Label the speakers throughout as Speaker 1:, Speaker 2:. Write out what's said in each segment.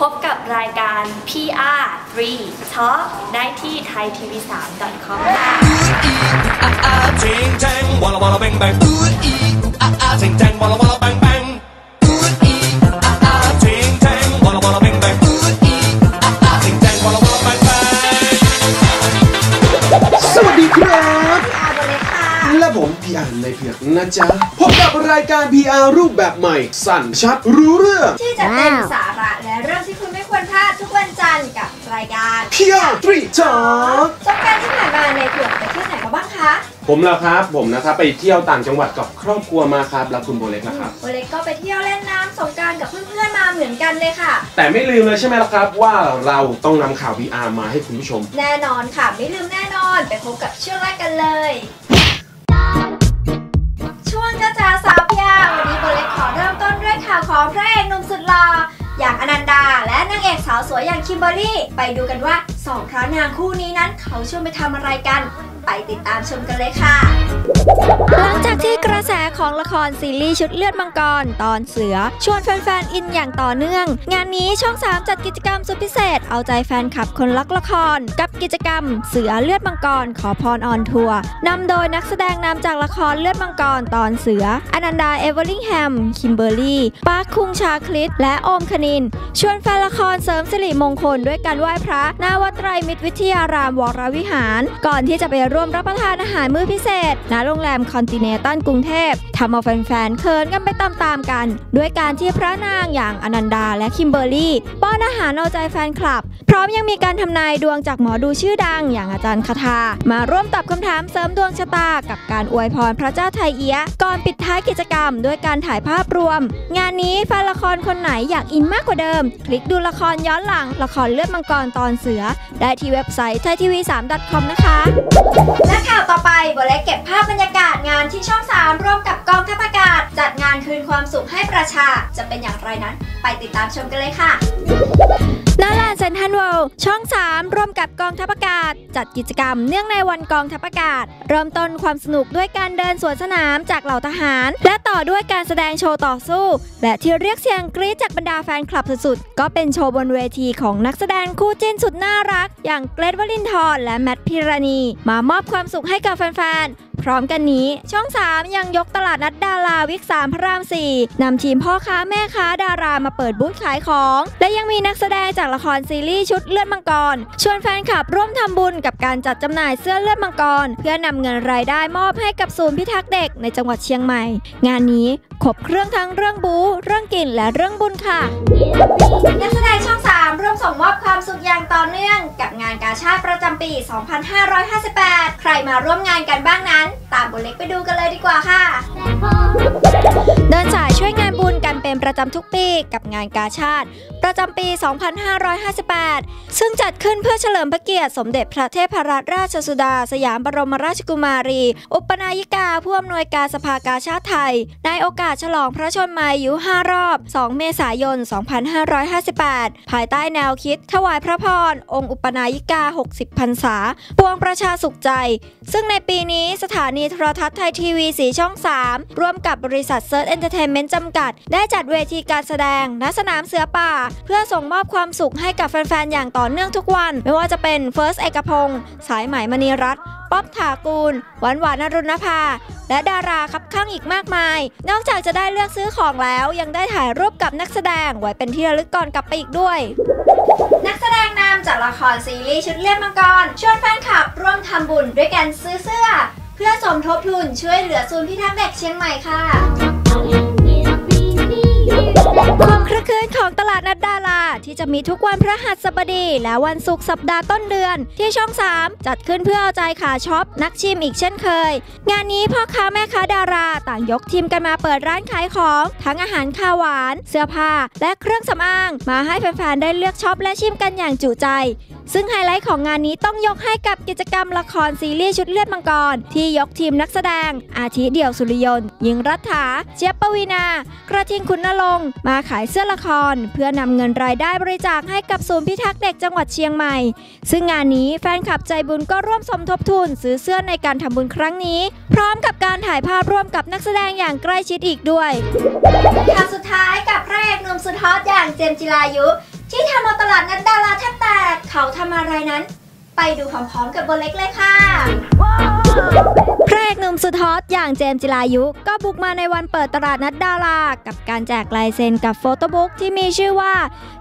Speaker 1: พบกับรายการ PR3 Talk ได้ที่ thaitv3.com ค
Speaker 2: อลวอลบงแบงดีอะอะเจ
Speaker 3: ว
Speaker 4: เลวอค่ะ
Speaker 3: และผมพี่นในเพียกนะจ๊ะพบกับรายการ PR รูปแบบใหม่ สั้นชัดรู้เรื่อง
Speaker 4: ที่จะเป็นสาายการ
Speaker 3: PR 3 Talk
Speaker 4: สงกรารที่ผ่านมาในเผือกไปเที่ยวไหนมาบ้างคะ
Speaker 3: ผมแล้วครับผมนะครับไปเที่ยวต่างจังหวัดกับครอบครัวมาครับแล้วคุณโบเล็กนะครับ
Speaker 4: โอเล็กก็ไปเที่ยวเล่นน้ำสงกรารกับเพื่อนๆมาเหมือนกันเลยค่ะ
Speaker 3: แต่ไม่ลืมเลยใช่ไหมล่ะครับ ว่าเราต้องนำข่าว PR มาให้คุณผู้ชม
Speaker 4: แน่นอนค่ะ ไม่ลืมแน่นอนไปพบกับช่วงแรกกันเลย ช่วงจ้าจ๋าสาวพยาวันนี้โบเล็กขอเริ่มต้นด้วยข่าวของพระเอกหนุ่มสุดหล่ออย่างอนันดา และนางเอกสาวสวยอย่างคิมเบอรี่ ไปดูกันว่าสองพระนางคู่นี้นั้นเขาชวนไปทำอะไรกัน ไปติดตามชมกันเลยค่ะ
Speaker 5: หลังจากที่กระแสของละครซีรีส์ชุดเลือดมังกร ตอนเสือ ชวนแฟนๆ อินอย่างต่อเนื่อง งานนี้ช่อง 3 จัดกิจกรรมสุดพิเศษ เอาใจแฟนคลับคนรักละคร กับกิจกรรม เสือเลือดมังกร ขอพรออนทัวร์นำโดยนักแสดงนำจากละครเลือดมังกรตอนเสือ อนันดาเอเวอร์ลิงแฮม คิมเบอร์รี่ปาร์คคุงชาคลิตและโอมคณิน ชวนแฟนละครเสริมสิริมงคลด้วยการไหว้พระหน้าวัดไตรมิตรวิทยารามวรวิหาร ก่อนที่จะไปร่วมรับประทานอาหารมื้อพิเศษ ณ โรงแรมคอนติเนตัลกรุงเทพทำเอาแฟนๆเขินกันไปตามๆกัน ด้วยการที่พระนางอย่างอนันดาและคิมเบอร์รี่ ป้อนอาหารเอาใจแฟนคลับ พร้อมยังมีการทำนายดวงจากหมอดูชื่อดังอย่างอาจารย์คาทา มาร่วมตอบคำถามเสริมดวงชะตา กับการอวยพรพระเจ้าไทยเอียก่อนปิดท้ายกิจกรรม ด้วยการถ่ายภาพรวม งานนี้แฟนละครคนไหนอยากอินมากกว่าเดิม คลิกดูละครย้อนหลังละครเลือดมังกรตอนเสือ ได้ที่เว็บไซต์ไทยทีวี 3.com นะคะ
Speaker 4: และข่าวต่อไปโบเล็กเก็บภาพบรรยากาศงานที่ช่อง3ร่วมกับกองทัพอากาศ จัดงานคืนความสุขให้ประชา จะเป็นอย่างไรนั้น ไปติดตามชมกันเลยค่ะ
Speaker 5: ณลานเซนทรัลเวิลด์ช่อง 3 ร่วมกับกองทัพอากาศ จัดกิจกรรมเนื่องในวันกองทัพอากาศ เริ่มต้นความสนุกด้วยการเดินสวนสนามจากเหล่าทหาร และต่อด้วยการแสดงโชว์ต่อสู้ และที่เรียกเสียงกรี๊ดจากบรรดาแฟนคลับสุดๆ ก็เป็นโชว์บนเวทีของนักแสดงคู่จิ้นสุดน่ารัก อย่างเกรทวลินทร์และแมทพิราณี มามมอบความสุขให้กับแฟนๆ พร้อมกันนี้ ช่อง 3 ยังยกตลาดนัดดาราวิก3พระราม 4นำทีมพ่อค้าแม่ค้าดารามาเปิดบูธขายของ และยังมีนักแสดงจากละครซีรีส์ชุดเลือดมังกร ชวนแฟนคลับร่วมทำบุญกับการจัดจำหน่ายเสื้อเลือดมังกร เพื่อนำเงินรายได้มอบให้กับศูนย์พิทักษ์เด็กในจังหวัดเชียงใหม่ งานนี้ ครบเครื่องทั้งเรื่องบู๊เรื่องกินและเรื่องบุญค่ะ
Speaker 4: นักแสดงช่อง 3 ร่วมส่งมอบความสุขอย่างต่อเนื่อง กับงานกาชาติประจำปี 2558 ใครมาร่วมงานกันบ้างนั้น ตามโบเล็กไปดูกันเลยดีกว่าค่ะ
Speaker 5: เดินสายช่วยงานบุญกันเป็นประจำทุกปี กับงานกาชาติประจำปี 2558 ซึ่งจัดขึ้นเพื่อเฉลิมพระเกียรติสมเด็จพระเทพรัตนราชสุดา สยามบรมราชกุมารี อุปนายิกาผู้อำนวยการสภากาชาติไทย ในโอกาสฉลองพระชนมายุ 5 รอบ 2 เมษายน 2558 ภายใต้แนวคิด ถวายพระพร องค์อุปนายิกา 60 พรรษา ปวงประชาสุขใจ ซึ่งในปีนี้สถานีโทรทัศน์ไทยทีวีสีช่อง 3 ร่วมกับบริษัทเซิร์ชเอนเตอร์เทนเมนต์จำกัด ได้จัดเวทีการแสดงณสนามเสือป่าเพื่อส่งมอบความสุขให้กับแฟนๆ อย่างต่อเนื่องทุกวัน ไม่ว่าจะเป็นเฟิร์สเอกพงศ์สายไหมมณีรัตน์ป๊อบถากูล หวานหวานนรุณภา และดาราคับข้างอีกมากมาย นอกจากจะได้เลือกซื้อของแล้วยังได้ถ่ายรูปกับนักแสดง ไว้เป็นที่ระลึกก่อนกลับไปอีกด้วย
Speaker 4: นักแสดงนำจากละครซีรีส์ชุดเลือดมังกรชวนแฟนคลับร่วมทำบุญด้วยการซื้อเสื้อ เพื่อสมทบทุนช่วยเหลือศูนย์พิทักษ์เด็กเชียงใหม่ค่ะ
Speaker 5: ที่จะมีทุกวันพระหัสบดี และวันศุกร์สัปดาห์ต้นเดือน ที่ช่อง 3 จัดขึ้นเพื่อเอาใจขาช็อปนักชิมอีกเช่นเคย งานนี้พ่อค้าแม่ค้าดารา ต่างยกทีมกันมาเปิดร้านขายของ ทั้งอาหารคาวหวาน เสื้อผ้า และเครื่องสำอาง มาให้แฟนๆได้เลือกช็อปและชิมกันอย่างจุใจ ซึ่งไฮไลท์ของงานนี้ต้องยกให้กับกิจกรรมละครซีรีส์ชุดเลือดมังกร ที่ยกทีมนักแสดง อาทิเดี่ยวสุริยนต์ยิงรัฐา เจี๊ยบปวีนา กระทิงคุณนรงมาขายเสื้อละคร เพื่อนำเงินรายได้บริจาคให้กับศูนย์พิทักษ์เด็กจังหวัดเชียงใหม่ ซึ่งงานนี้แฟนคลับใจบุญก็ร่วมสมทบทุนซื้อเสื้อในการทำบุญครั้งนี้ พร้อมกับการถ่ายภาพร่วมกับนักแสดงอย่างใกล้ชิดอีกด้วย
Speaker 4: ข่าวสุดท้ายกับพระเอกหนุ่มสุดฮอตอย่างเจมจิรายุ ที่ทำเอาตลาดนัดดารา ทำอะไรนั้น ไปดูพร้อมๆกับโบเล็กเลยค่ะ
Speaker 5: พระเอกหนุ่มสุดฮอตอย่างเจมจิรายุ ก็บุกมาในวันเปิดตลาดนัดดารา กับการแจกลายเซ็นกับโฟโต้บุ๊กที่มีชื่อว่า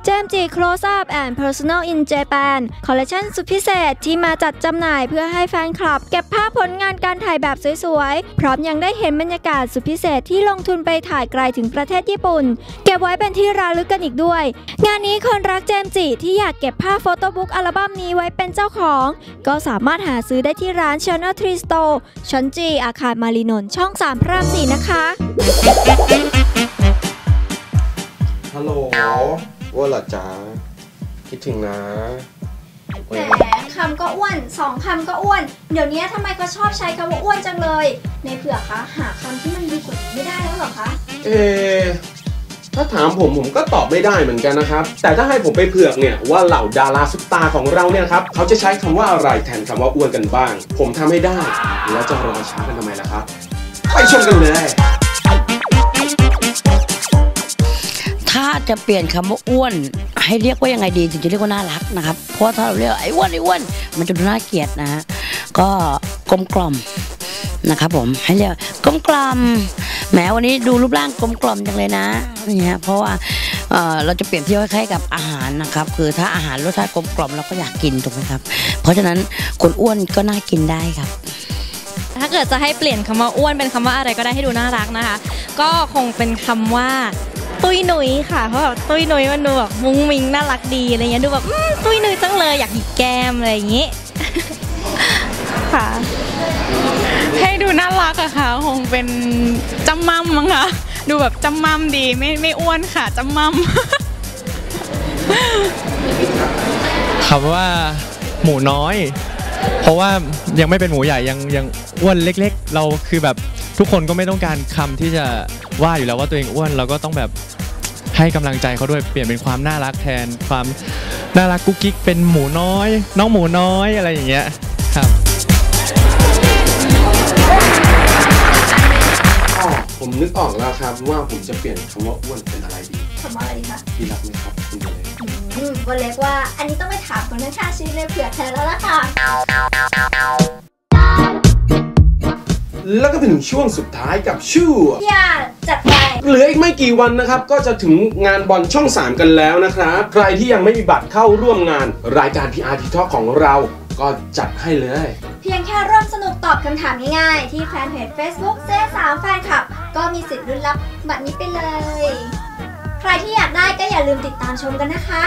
Speaker 5: เจมจี Close Up and Personal in Japan คอลเลคชันสุดพิเศษที่มาจัดจำหน่ายเพื่อให้แฟนคลับ เก็บภาพผลงานการถ่ายแบบสวยๆ พร้อมยังได้เห็นบรรยากาศสุดพิเศษที่ลงทุนไปถ่ายไกลถึงประเทศญี่ปุ่น เก็บไว้เป็นที่ระลึกกันอีกด้วย งานนี้คนรักเจมจิที่อยากเก็บภาพโฟโต้บุ๊กอัลบั้มนี้ไว้เป็นเจ้าของ ก็สามารถหาซื้อได้ที่ร้าน Channel 3 Store ชั้นจี อาคารมารีนนท์ช่อง3พระราม4นะคะ
Speaker 3: ฮัลโหลว่าเหรอจ๊ะคิดถึงนะ
Speaker 4: แหมคำก็อ้วนสองคำก็อ้วน เดี๋ยวนี้ทำไมเขาชอบใช้คำว่าอ้วนจังเลย ในเผือกคะหาคำที่มันดีกว่านี้ไม่ได้แล้วเหรอคะ
Speaker 3: เออ ถ้าถามผมผมก็ตอบไม่ได้เหมือนกันนะครับ แต่ถ้าให้ผมไปเผือกเนี่ยว่าเหล่าดาราซุปตาร์ของเราเนี่ยครับเขาจะใช้คำว่าอะไรแทนคำว่าอ้วนกันบ้าง ผมทำให้ได้ แล้วจะรอช้ากันทำไมล่ะครับ ไปชมกันเลย
Speaker 6: ถ้าจะเปลี่ยนคำว่าอ้วน ให้เรียกว่ายังไงดีถึงจะเรียกว่าน่ารักนะครับ เพราะว่าถ้าเราเรียกไอ้อ้วนไอ้อ้วนมันจะดูน่าเกลียดนะฮะก็กลมกล่อมนะครับผมให้เรียกกลมกล่อม แหมวันนี้ดูรูปร่างกลมกล่อมจังเลยนะนี่ฮะเพราะว่าเราจะเปรียบเทียบคล้ายๆกับอาหารนะครับ คือถ้าอาหารรสชาติกลมกล่อมเราก็อยากกินถูกไหมครับ เพราะฉะนั้นคนอ้วนก็น่ากินได้ครับ
Speaker 7: ถ้าเกิดจะให้เปลี่ยนคำว่าอ้วนเป็นคำว่าอะไรก็ได้ให้ดูน่ารักนะคะ ก็คงเป็นคำว่า ตุ้ยหนุยค่ะเพราะแบบตุ้ยหนุยมันดูแบบมุ้งมิงน่ารักดีอะไรเงี้ยดูแบบตุ้ยหนุยจังเลยอยากหยิกแก้มอะไรอย่างงี้ค่ะ
Speaker 8: ให้ดูน่ารักอะค่ะ คงเป็นจำมั่มมั้งคะดูแบบจำมั่มดีไม่ไม่อ้วนค่ะจำมั่ม
Speaker 9: คำว่าหมูน้อย เพราะว่ายังไม่เป็นหมูใหญ่ยังยังอ้วนเล็ก ๆ เราคือแบบทุกคนก็ไม่ต้องการคำที่จะว่าอยู่แล้วว่าตัวเองอ้วนเราก็ต้องแบบให้กำลังใจเขาด้วยเปลี่ยนเป็นความน่ารักแทนความน่ารักกุ๊กกิ๊กเป็นหมูน้อย น้องหมูน้อยอะไรอย่างเงี้ย
Speaker 3: ผมนึกออกแล้วครับว่าผมจะเปลี่ยนคำว่าอ้วนเป็นอะไรดี
Speaker 4: คำว่าอะไรดีคะ
Speaker 3: พี่รักไหมครับคุณเลย
Speaker 4: อืมโบเล็กว่า อันนี้ต้องไปถามคนข้างๆชีวิตในเผือกแทนแล้วล่ะค่ะ
Speaker 3: แล้วก็ถึงช่วงสุดท้ายกับช่วง
Speaker 4: พี่อาจัดไป
Speaker 3: เหลืออีกไม่กี่วันนะครับ ก็จะถึงงานบอลช่อง 3 กันแล้วนะครับ ใครที่ยังไม่มีบัตรเข้าร่วมงาน รายการ PR t ีทอของเราก็จัดให้เลย
Speaker 4: เพียงแค่ร่วมสนุกตอบคำถามง่ายๆ ที่แฟนเพจ Facebook เจ๊สามแฟนคลับ ก็มีสิทธิ์ลุ้นรับบัตรนี้ไปเลย ใครที่อยากได้ก็อย่าลืมติดตามชมกันนะคะ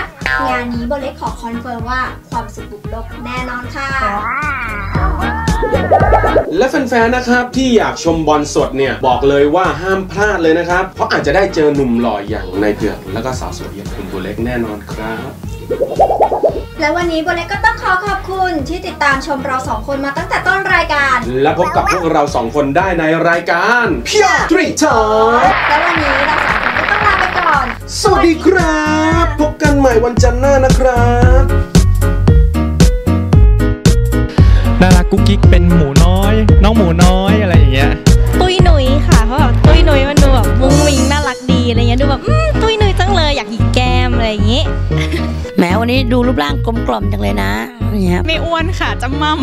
Speaker 4: งานนี้โบเล็กขอคอนเฟิร์มว่าความสุขบุกลบแน่นอนค่ะ
Speaker 3: และแฟนๆ นะครับที่อยากชมบอลสดเนี่ยบอกเลยว่าห้ามพลาดเลยนะครับ เพราะอาจจะได้เจอหนุ่มหล่ออย่างในายเผือกแล้วก็สาวสวยอย่างคุณตัวเล็กแน่นอนครับ
Speaker 4: และวันนี้โบเล็กก็ต้องขอขอบคุณที่ติดตามชมเราสองคนมาตั้งแต่ต้นรายการ
Speaker 3: และพบกับพวกเราสองคนได้ในรายการเพียทรีทอย
Speaker 4: และวันนี้เราสองคนก็ต้องลาไปก่อน
Speaker 3: สวัสดีครับ พบกันใหม่วันจันทร์หน้านะครับ
Speaker 9: น่ารักกุ๊กกิ๊กเป็นหมูน้อย น้องหมูน้อยอะไรอย่างเงี้ย
Speaker 6: วันนี้ดูรูปร่างกลมกล่อมจังเลยนะนี่ย
Speaker 8: ไม่อ้วนค่ะจำมั่ม